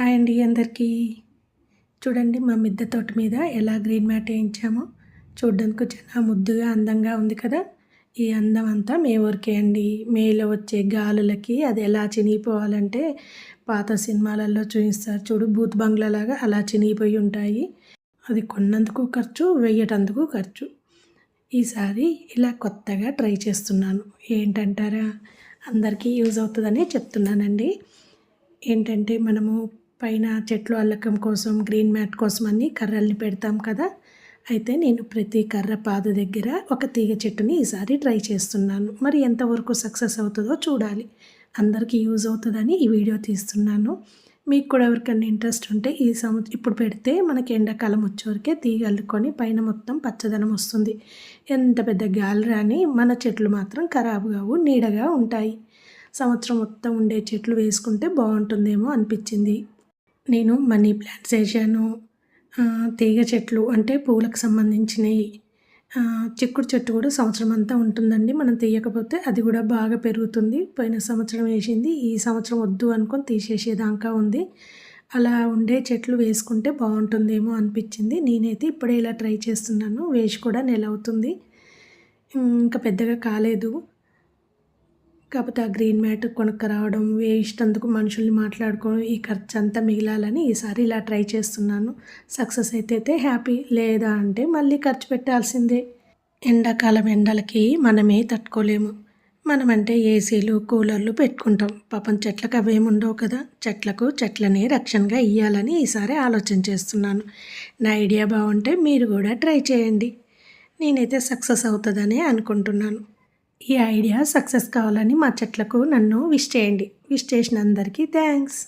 Hi అండి అందరికీ. చూడండి మా మిద్దె తోట మీద ఎలా గ్రీన్ మ్యాట్ వేయించామో. చూడడానికి చాలా ముద్దుగా అందంగా ఉంది కదా. ఈ అందం అంతా మే ఊరికే అండి. మేలో వచ్చే గాలులకి అది ఎలా చినిగిపోవాలంటే పాత సినిమాలలో చూపిస్తారు చూడు బూత్ బంగ్లాలాగా అలా చినిగిపోయి ఉంటాయి. అది కొన్నందుకు ఖర్చు వెయ్యటందుకు ఖర్చు. ఈసారి ఇలా కొత్తగా ట్రై చేస్తున్నాను. ఏంటంటారా? అందరికీ యూజ్ అవుతుందని చెప్తున్నానండి. ఏంటంటే మనము పైన చెట్లు అల్లకం కోసం గ్రీన్ మ్యాట్ కోసం అన్ని కర్రల్ని పెడతాం కదా. అయితే నేను ప్రతి కర్ర పాదు దగ్గర ఒక తీగ చెట్టుని ఈసారి ట్రై చేస్తున్నాను. మరి ఎంతవరకు సక్సెస్ అవుతుందో చూడాలి. అందరికీ యూజ్ అవుతుందని ఈ వీడియో తీస్తున్నాను. మీకు కూడా ఎవరికైనా ఇంట్రెస్ట్ ఉంటే ఈ సంవత్సరం ఇప్పుడు పెడితే మనకి ఎండాకాలం వచ్చేవరకే తీగ అల్లుకొని పైన మొత్తం పచ్చదనం వస్తుంది. ఎంత పెద్ద గాలి రాని మన చెట్లు మాత్రం ఖరాబ్ కావు నీడగా ఉంటాయి. సంవత్సరం మొత్తం ఉండే చెట్లు వేసుకుంటే బాగుంటుందేమో అనిపించింది. నేను మనీ ప్లాంట్స్ వేసాను. తీగ చెట్లు అంటే పూలకు సంబంధించినవి చిక్కుడు చెట్టు కూడా సంవత్సరం అంతా ఉంటుందండి. మనం తీయకపోతే అది కూడా బాగా పెరుగుతుంది. పోయిన సంవత్సరం వేసింది ఈ సంవత్సరం వద్దు అనుకొని తీసేసేదాకా ఉంది. అలా ఉండే చెట్లు వేసుకుంటే బాగుంటుందేమో అనిపించింది. నేనైతే ఇప్పుడే ఇలా ట్రై చేస్తున్నాను. వేసి కూడా నెల అవుతుంది. ఇంకా పెద్దగా కాలేదు. కాకపోతే ఆ గ్రీన్ మ్యాట్ కొనుక్క రావడం వేస్ట్ అందుకు మనుషుల్ని మాట్లాడుకోవడం ఈ ఖర్చు అంతా మిగిలాలని ఈసారి ఇలా ట్రై చేస్తున్నాను. సక్సెస్ అయితే హ్యాపీ. లేదా అంటే మళ్ళీ ఖర్చు పెట్టాల్సిందే. ఎండాకాలం ఎండలకి మనమే తట్టుకోలేము. మనమంటే ఏసీలు కూలర్లు పెట్టుకుంటాం. పాపం చెట్లకు అవేమి ఉండవు కదా. చెట్లకు చెట్లనే రక్షణగా ఇవ్వాలని ఈసారి ఆలోచన చేస్తున్నాను. నా ఐడియా బాగుంటే మీరు కూడా ట్రై చేయండి. నేనైతే సక్సెస్ అవుతుందని అనుకుంటున్నాను. ఈ ఐడియా సక్సెస్ కావాలని మా చెట్లకు నన్ను విష్ చేయండి. విష్ చేసిన అందరికీ థ్యాంక్స్.